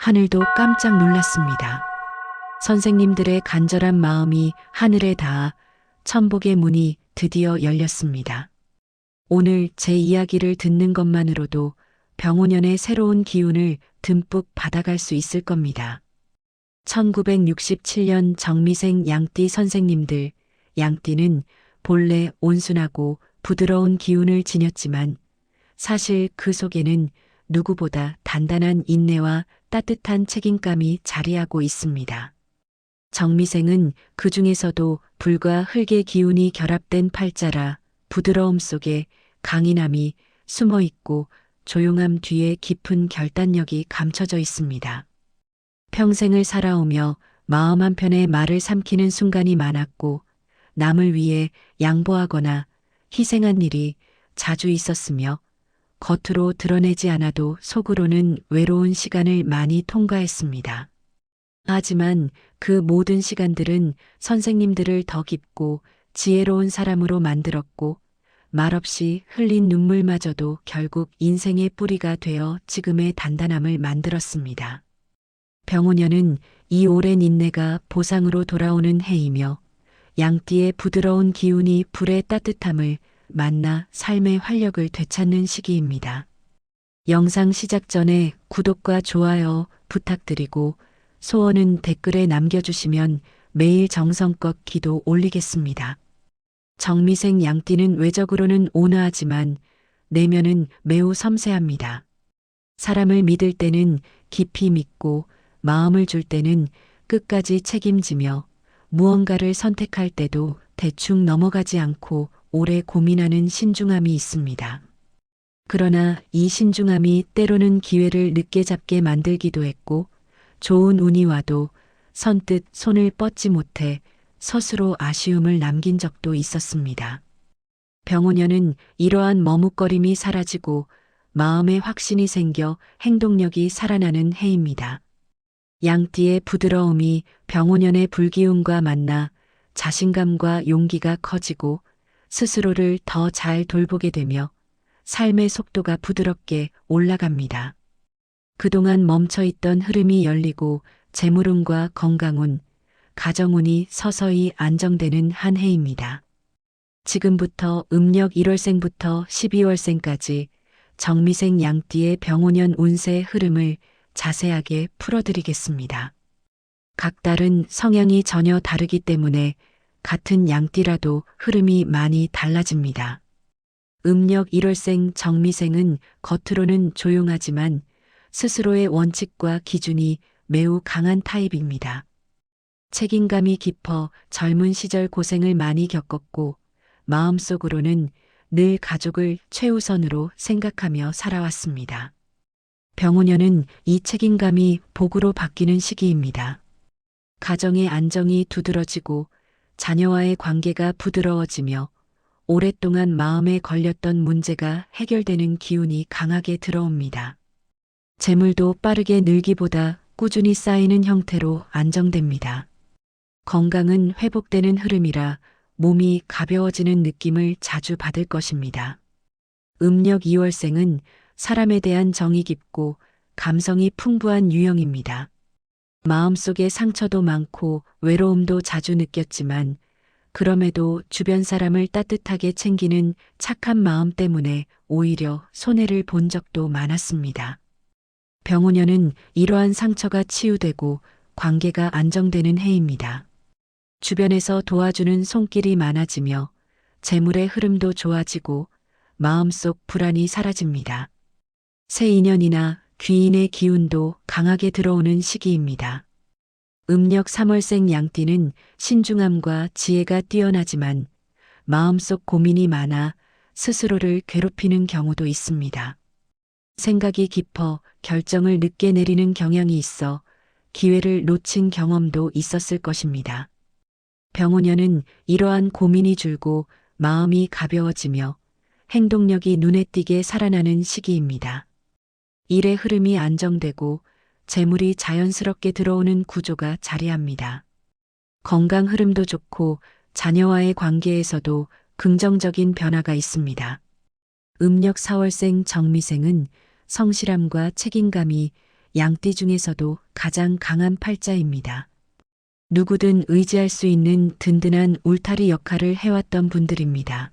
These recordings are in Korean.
하늘도 깜짝 놀랐습니다. 선생님들의 간절한 마음이 하늘에 닿아 천복의 문이 드디어 열렸습니다. 오늘 제 이야기를 듣는 것만으로도 병원연의 새로운 기운을 듬뿍 받아갈 수 있을 겁니다. 1967년 정미생 양띠 선생님들, 양띠는 본래 온순하고 부드러운 기운을 지녔지만 사실 그 속에는 누구보다 단단한 인내와 따뜻한 책임감이 자리하고 있습니다. 정미생은 그 중에서도 불과 흙의 기운이 결합된 팔자라 부드러움 속에 강인함이 숨어 있고 조용함 뒤에 깊은 결단력이 감춰져 있습니다. 평생을 살아오며 마음 한편에 말을 삼키는 순간이 많았고 남을 위해 양보하거나 희생한 일이 자주 있었으며 겉으로 드러내지 않아도 속으로는 외로운 시간을 많이 통과했습니다. 하지만 그 모든 시간들은 선생님들을 더 깊고 지혜로운 사람으로 만들었고 말없이 흘린 눈물마저도 결국 인생의 뿌리가 되어 지금의 단단함을 만들었습니다. 병우년은 이 오랜 인내가 보상으로 돌아오는 해이며 양띠의 부드러운 기운이 불의 따뜻함을 만나 삶의 활력을 되찾는 시기입니다. 영상 시작 전에 구독과 좋아요 부탁드리고 소원은 댓글에 남겨주시면 매일 정성껏 기도 올리겠습니다. 정미생 양띠는 외적으로는 온화하지만 내면은 매우 섬세합니다. 사람을 믿을 때는 깊이 믿고 마음을 줄 때는 끝까지 책임지며 무언가를 선택할 때도 대충 넘어가지 않고 오래 고민하는 신중함이 있습니다. 그러나 이 신중함이 때로는 기회를 늦게 잡게 만들기도 했고 좋은 운이 와도 선뜻 손을 뻗지 못해 스스로 아쉬움을 남긴 적도 있었습니다. 병호년은 이러한 머뭇거림이 사라지고 마음에 확신이 생겨 행동력이 살아나는 해입니다. 양띠의 부드러움이 병호년의 불기운과 만나 자신감과 용기가 커지고 스스로를 더 잘 돌보게 되며 삶의 속도가 부드럽게 올라갑니다. 그동안 멈춰 있던 흐름이 열리고 재물운과 건강운, 가정운이 서서히 안정되는 한 해입니다. 지금부터 음력 1월생부터 12월생까지 정미생 양띠의 병오년 운세 흐름을 자세하게 풀어드리겠습니다. 각 달은 성향이 전혀 다르기 때문에 같은 양띠라도 흐름이 많이 달라집니다. 음력 1월생 정미생은 겉으로는 조용하지만 스스로의 원칙과 기준이 매우 강한 타입입니다. 책임감이 깊어 젊은 시절 고생을 많이 겪었고 마음속으로는 늘 가족을 최우선으로 생각하며 살아왔습니다. 병우년은 이 책임감이 복으로 바뀌는 시기입니다. 가정의 안정이 두드러지고 자녀와의 관계가 부드러워지며 오랫동안 마음에 걸렸던 문제가 해결되는 기운이 강하게 들어옵니다. 재물도 빠르게 늘기보다 꾸준히 쌓이는 형태로 안정됩니다. 건강은 회복되는 흐름이라 몸이 가벼워지는 느낌을 자주 받을 것입니다. 음력 2월생은 사람에 대한 정이 깊고 감성이 풍부한 유형입니다. 마음속에 상처도 많고 외로움도 자주 느꼈지만 그럼에도 주변 사람을 따뜻하게 챙기는 착한 마음 때문에 오히려 손해를 본 적도 많았습니다. 병우년은 이러한 상처가 치유되고 관계가 안정되는 해입니다. 주변에서 도와주는 손길이 많아지며 재물의 흐름도 좋아지고 마음속 불안이 사라집니다. 새 인연이나 귀인의 기운도 강하게 들어오는 시기입니다. 음력 3월생 양띠는 신중함과 지혜가 뛰어나지만 마음속 고민이 많아 스스로를 괴롭히는 경우도 있습니다. 생각이 깊어 결정을 늦게 내리는 경향이 있어 기회를 놓친 경험도 있었을 것입니다. 병호년은 이러한 고민이 줄고 마음이 가벼워지며 행동력이 눈에 띄게 살아나는 시기입니다. 일의 흐름이 안정되고 재물이 자연스럽게 들어오는 구조가 자리합니다. 건강 흐름도 좋고 자녀와의 관계에서도 긍정적인 변화가 있습니다. 음력 4월생 정미생은 성실함과 책임감이 양띠 중에서도 가장 강한 팔자입니다. 누구든 의지할 수 있는 든든한 울타리 역할을 해왔던 분들입니다.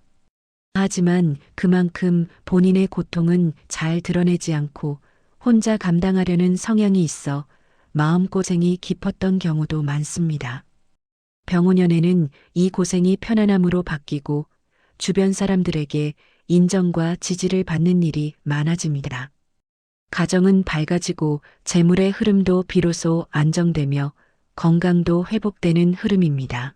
하지만 그만큼 본인의 고통은 잘 드러내지 않고 혼자 감당하려는 성향이 있어 마음고생이 깊었던 경우도 많습니다. 병원연에는 이 고생이 편안함으로 바뀌고 주변 사람들에게 인정과 지지를 받는 일이 많아집니다. 가정은 밝아지고 재물의 흐름도 비로소 안정되며 건강도 회복되는 흐름입니다.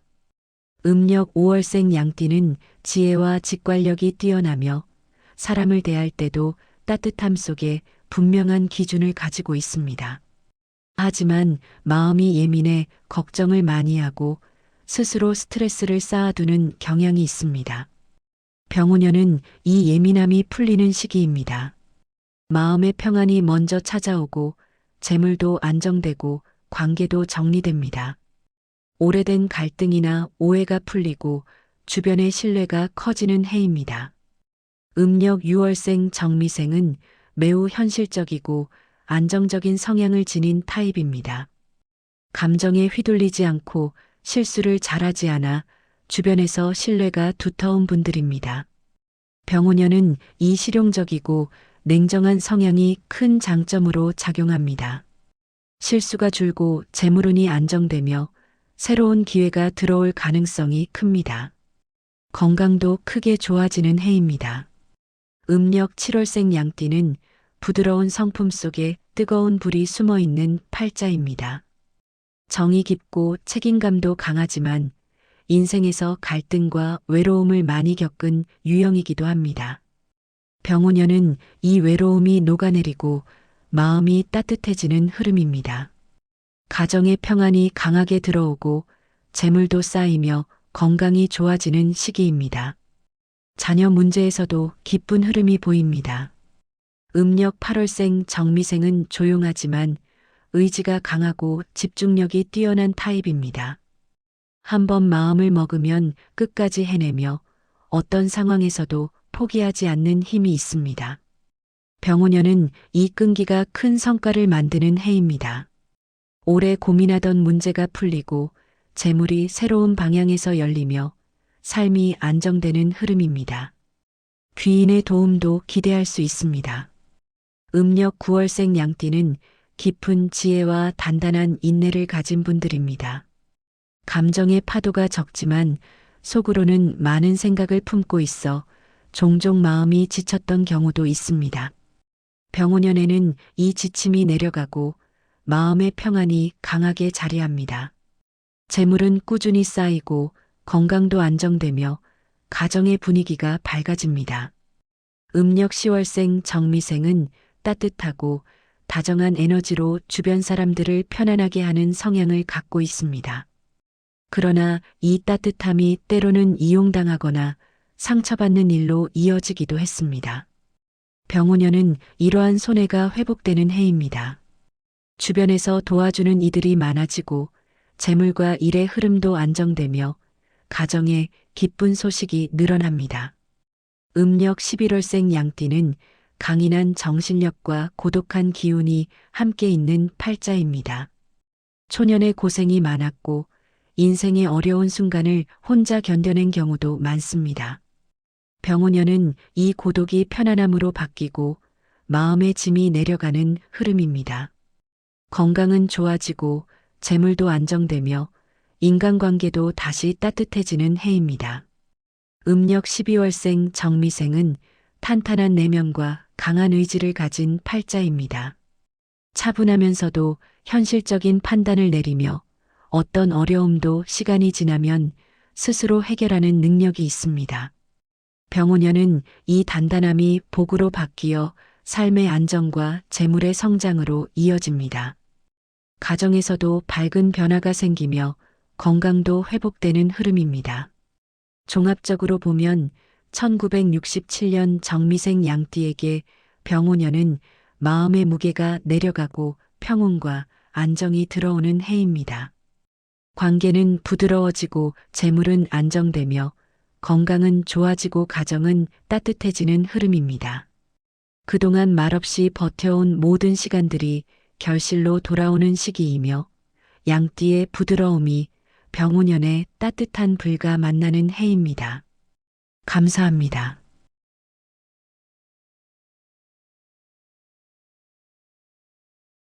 음력 5월생 양띠는 지혜와 직관력이 뛰어나며 사람을 대할 때도 따뜻함 속에 분명한 기준을 가지고 있습니다. 하지만 마음이 예민해 걱정을 많이 하고 스스로 스트레스를 쌓아두는 경향이 있습니다. 병우년은 이 예민함이 풀리는 시기입니다. 마음의 평안이 먼저 찾아오고 재물도 안정되고 관계도 정리됩니다. 오래된 갈등이나 오해가 풀리고 주변의 신뢰가 커지는 해입니다. 음력 6월생 정미생은 매우 현실적이고 안정적인 성향을 지닌 타입입니다. 감정에 휘둘리지 않고 실수를 잘하지 않아 주변에서 신뢰가 두터운 분들입니다. 병우년은 이 실용적이고 냉정한 성향이 큰 장점으로 작용합니다. 실수가 줄고 재물운이 안정되며 새로운 기회가 들어올 가능성이 큽니다. 건강도 크게 좋아지는 해입니다. 음력 7월생 양띠는 부드러운 성품 속에 뜨거운 불이 숨어 있는 팔자입니다. 정이 깊고 책임감도 강하지만 인생에서 갈등과 외로움을 많이 겪은 유형이기도 합니다. 병우년은 이 외로움이 녹아내리고 마음이 따뜻해지는 흐름입니다. 가정의 평안이 강하게 들어오고 재물도 쌓이며 건강이 좋아지는 시기입니다. 자녀 문제에서도 기쁜 흐름이 보입니다. 음력 8월생 정미생은 조용하지만 의지가 강하고 집중력이 뛰어난 타입입니다. 한번 마음을 먹으면 끝까지 해내며 어떤 상황에서도 포기하지 않는 힘이 있습니다. 병우년은 이 끈기가 큰 성과를 만드는 해입니다. 오래 고민하던 문제가 풀리고 재물이 새로운 방향에서 열리며 삶이 안정되는 흐름입니다. 귀인의 도움도 기대할 수 있습니다. 음력 9월생 양띠는 깊은 지혜와 단단한 인내를 가진 분들입니다. 감정의 파도가 적지만 속으로는 많은 생각을 품고 있어 종종 마음이 지쳤던 경우도 있습니다. 병원연에는 이 지침이 내려가고 마음의 평안이 강하게 자리합니다. 재물은 꾸준히 쌓이고 건강도 안정되며 가정의 분위기가 밝아집니다. 음력 10월생 정미생은 따뜻하고 다정한 에너지로 주변 사람들을 편안하게 하는 성향을 갖고 있습니다. 그러나 이 따뜻함이 때로는 이용당하거나 상처받는 일로 이어지기도 했습니다. 병우년은 이러한 손해가 회복되는 해입니다. 주변에서 도와주는 이들이 많아지고 재물과 일의 흐름도 안정되며 가정에 기쁜 소식이 늘어납니다. 음력 11월생 양띠는 강인한 정신력과 고독한 기운이 함께 있는 팔자입니다. 초년의 고생이 많았고 인생의 어려운 순간을 혼자 견뎌낸 경우도 많습니다. 병우년은 이 고독이 편안함으로 바뀌고 마음의 짐이 내려가는 흐름입니다. 건강은 좋아지고 재물도 안정되며 인간관계도 다시 따뜻해지는 해입니다. 음력 12월생 정미생은 탄탄한 내면과 강한 의지를 가진 팔자입니다. 차분하면서도 현실적인 판단을 내리며 어떤 어려움도 시간이 지나면 스스로 해결하는 능력이 있습니다. 병우년은 이 단단함이 복으로 바뀌어 삶의 안정과 재물의 성장으로 이어집니다. 가정에서도 밝은 변화가 생기며 건강도 회복되는 흐름입니다. 종합적으로 보면 1967년 정미생 양띠에게 병우년은 마음의 무게가 내려가고 평온과 안정이 들어오는 해입니다. 관계는 부드러워지고 재물은 안정되며 건강은 좋아지고 가정은 따뜻해지는 흐름입니다. 그동안 말없이 버텨온 모든 시간들이 결실로 돌아오는 시기이며 양띠의 부드러움이 병우년의 따뜻한 불과 만나는 해입니다. 감사합니다.